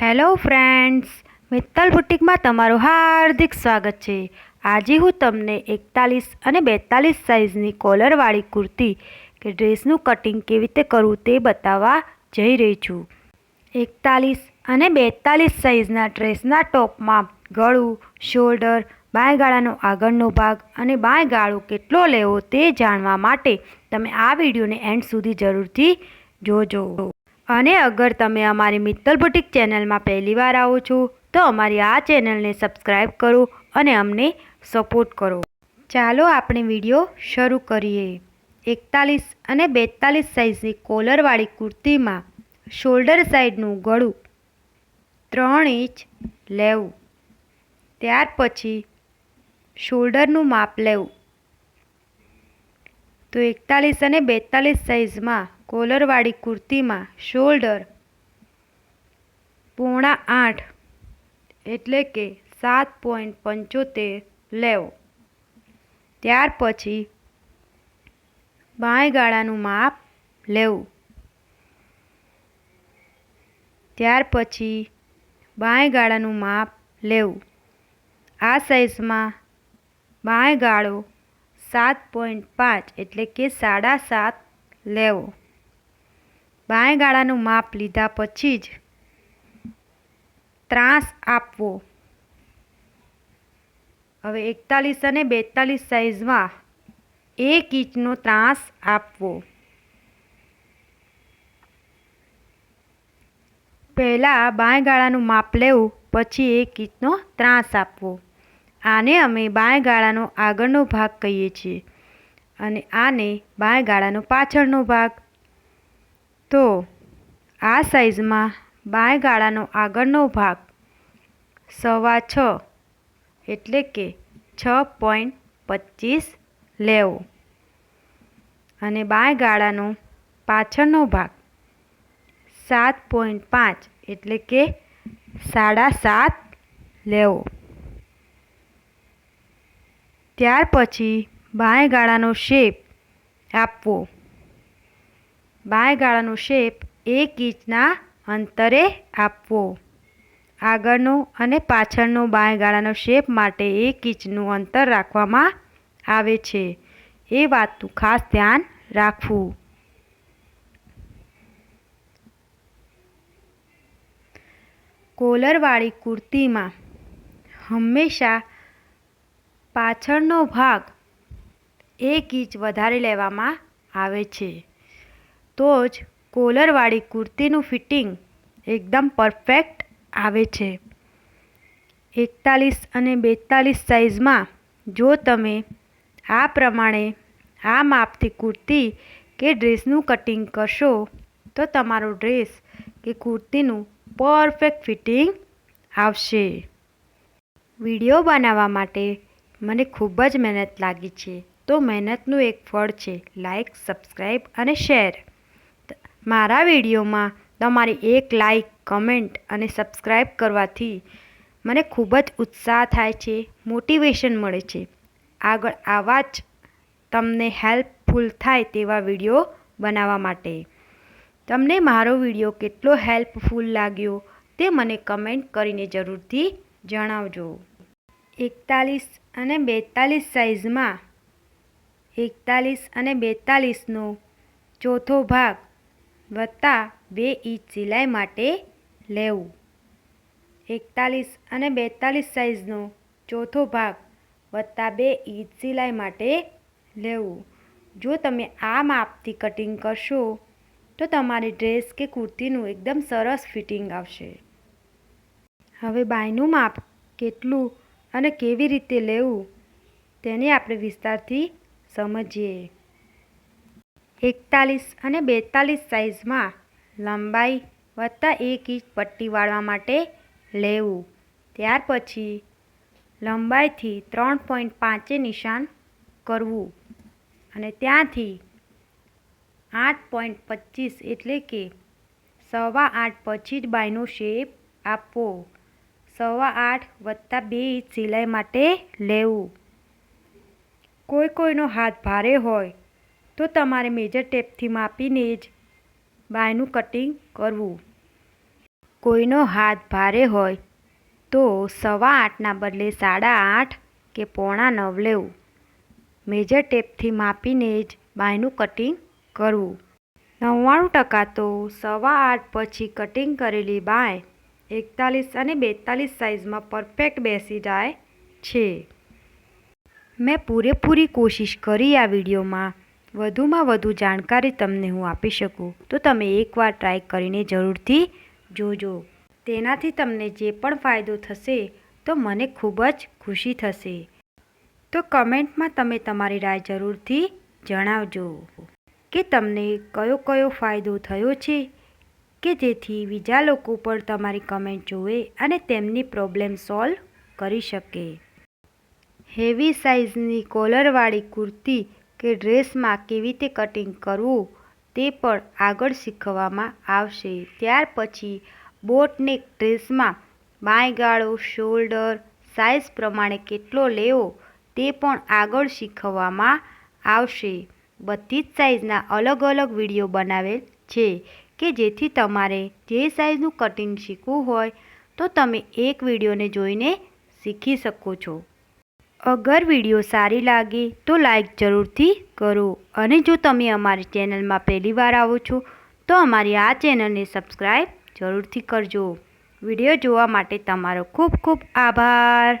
Hello friends Mittal બુટિકમાં તમારું હાર્દિક સ્વાગત છે. આજે હું તમને એકતાલીસ અને બેતાલીસ સાઇઝની કોલરવાળી કુર્તી કે ડ્રેસનું કટિંગ કેવી રીતે કરવું તે બતાવવા જઈ રહી છું. એકતાલીસ અને બેતાલીસ સાઇઝના ડ્રેસના ટોપમાં ગળું શોલ્ડર બાંયગાળાનો આગળનો ભાગ અને બાંયગાળો કેટલો લેવો તે જાણવા માટે તમે આ વિડીયોને એન્ડ સુધી જરૂરથી જોજો. અને અગર તમે અમારી મિત્તલ બુટિક ચેનલમાં પહેલીવાર આવો છો, તો અમારી આ ચેનલને સબસ્ક્રાઈબ કરો અને અમને સપોર્ટ કરો. ચાલો આપણે વીડિયો શરૂ કરીએ. એકતાલીસ અને બેતાલીસ સાઇઝની કોલરવાળી કુર્તીમાં શોલ્ડર સાઈડનું ગળું ત્રણ ઇંચ લેવું. ત્યાર પછી શોલ્ડરનું માપ લેવું. તો એકતાલીસ અને બેતાલીસ સાઇઝમાં કોલરવાળી કુર્તીમાં, શોલ્ડર પોણા આઠ, એટલે કે સાત પોઈન્ટ પંચોતેર લેવો. ત્યાર પછી બાંયગાળાનું માપ લેવું. ત્યાર પછી બાંયગાળાનું માપ લેવું. આ સાઇઝમાં બાંયગાળો સાત પોઈન્ટ પાંચ એટલે કે સાડા સાત લેવો. બાંયગાળાનું માપ લીધા પછી જ ત્રાસ આપવો. હવે એકતાલીસ અને બેતાલીસ સાઇઝમાં એક ઇંચનો ત્રાસ આપવો. પહેલાં બાંયગાળાનું માપ લેવું, પછી એક ઇંચનો ત્રાસ આપવો. આને અમે બાંયગાળાનો આગળનો ભાગ કહીએ છીએ અને આને બાંયગાળાનો પાછળનો ભાગ. તો આ સાઈઝમાં બાંયગાળાનો આગળનો ભાગ સવા છ એટલે કે છ પોઈન્ટ પચીસ લેવો. અને બાંયગાળાનો પાછળનો ભાગ સાત પોઈન્ટ પાંચ એટલે કે સાડા સાત લેવો. ત્યાર પછી બાંય ગાળાનો શેપ આપવો. બાંય ગાળાનો શેપ એક ઇંચના અંતરે આપવો. આગળનો અને પાછળનો બાંય ગાળાનો શેપ માટે એક ઇંચનું અંતર રાખવામાં આવે છે. એ વાતનું ખાસ ધ્યાન રાખવું. કોલરવાળી કુર્તીમાં હંમેશા પાછળનો ભાગ એક ઇંચ વધારે લેવામાં આવે છે. તો જ કોલરવાળી કુર્તીનું ફિટિંગ એકદમ પરફેક્ટ આવે છે. એકતાલીસ અને બેતાલીસ સાઇઝમાં જો તમે આ પ્રમાણે આ માપથી કુર્તી કે ડ્રેસનું કટિંગ કરશો, તો તમારો ડ્રેસ કે કુર્તીનું પરફેક્ટ ફિટિંગ આવશે. વીડિયો બનાવવા માટે મને ખૂબ જ મહેનત લાગી છે. તો મહેનતનું એક ફળ છે. લાઈક સબસ્ક્રાઈબ અને શેર મારા વિડીયોમાં તમારી એક લાઈક કમેન્ટ અને સબસ્ક્રાઈબ કરવાથી મને ખૂબ જ ઉત્સાહ થાય છે મોટિવેશન મળે છે. આગળ આવા જ તમને હેલ્પફુલ થાય તેવા વીડિયો બનાવવા માટે. તમને મારો વીડિયો કેટલો હેલ્પફુલ લાગ્યો તે મને કમેન્ટ કરીને જરૂરથી જણાવજો. એકતાલીસ અને બેતાલીસ સાઇઝમાં એકતાલીસ અને બેતાલીસનો ચોથો ભાગ વત્તા બે ઇંચ સિલાઈ માટે લેવું. એકતાલીસ અને બેતાલીસ સાઇઝનો ચોથો ભાગ વત્તા બે ઇંચ સિલાઈ માટે લેવું. જો તમે આ માપથી કટિંગ કરશો, તો તમારી ડ્રેસ કે કુર્તીનું એકદમ સરસ ફિટિંગ આવશે. હવે બાયનું માપ કેટલું અને કેવી રીતે લેવું તેને આપણે વિસ્તારથી સમજીએ. એકતાલીસ અને બેતાલીસ સાઇઝમાં લંબાઈ વત્તા એક ઇંચ પટ્ટી વાળવા માટે લેવું. ત્યાર પછી લંબાઈથી ત્રણ પોઈન્ટ પાંચે નિશાન કરવું અને ત્યાંથી આઠ પોઈન્ટ પચીસ એટલે કે સવા આઠ પછી જ બાયનો શેપ આપવો. સવા આઠ વત્તા બે ઇંચ સિલાઈ માટે લેવું. કોઈ કોઈનો હાથ ભારે હોય, તો તમારે મેજર ટેપથી માપીને જ બાયનું કટિંગ કરવું. કોઈનો હાથ ભારે હોય, તો સવા આઠના બદલે સાડા આઠ કે પોણા નવ લેવું. મેજર ટેપથી માપીને જ બાયનું કટિંગ કરવું. નવ્વાણું ટકા તો સવા આઠ પછી કટિંગ કરેલી બાય એકતાલીસ અને બેતાલીસ સાઇઝમાં પરફેક્ટ બેસી જાય છે. મેં પૂરેપૂરી કોશિશ કરી આ વિડીયોમાં. વધુમાં વધુ જાણકારી તમને હું આપી શકું. તો તમે એકવાર ટ્રાય કરીને જરૂરથી જોજો. તેનાથી તમને જે પણ ફાયદો થશે, તો મને ખૂબ જ ખુશી થશે. તો કમેન્ટમાં તમે તમારી રાય જરૂરથી જણાવજો કે તમને કયો કયો ફાયદો થયો છે? કે જેથી બીજા લોકો પણ તમારી કમેન્ટ જોવે અને તેમની પ્રોબ્લેમ સોલ્વ કરી શકે. હેવી સાઇઝની કોલરવાળી કુર્તી કે ડ્રેસમાં કેવી રીતે કટિંગ કરવું તે પણ આગળ શીખવવામાં આવશે. ત્યાર પછી બોટનેક ડ્રેસમાં બાય ગાળો શોલ્ડર સાઇઝ પ્રમાણે કેટલો લેવો તે પણ આગળ શીખવવામાં આવશે. બધી જ સાઇઝના અલગ અલગ વીડિયો બનાવેલ છે. કે જેથી તમારે જે સાઇઝનું કટિંગ શીખવું હોય, તો તમે એક વિડીયોને જોઈને શીખી શકો છો. અગર વીડિયો સારી લાગે, તો લાઈક જરૂરથી કરો. અને જો તમે અમારી ચેનલમાં પહેલી વાર આવો છો, તો અમારી આ ચેનલને સબસ્ક્રાઈબ જરૂરથી કરજો. વીડિયો જોવા માટે તમારો ખૂબ ખૂબ આભાર.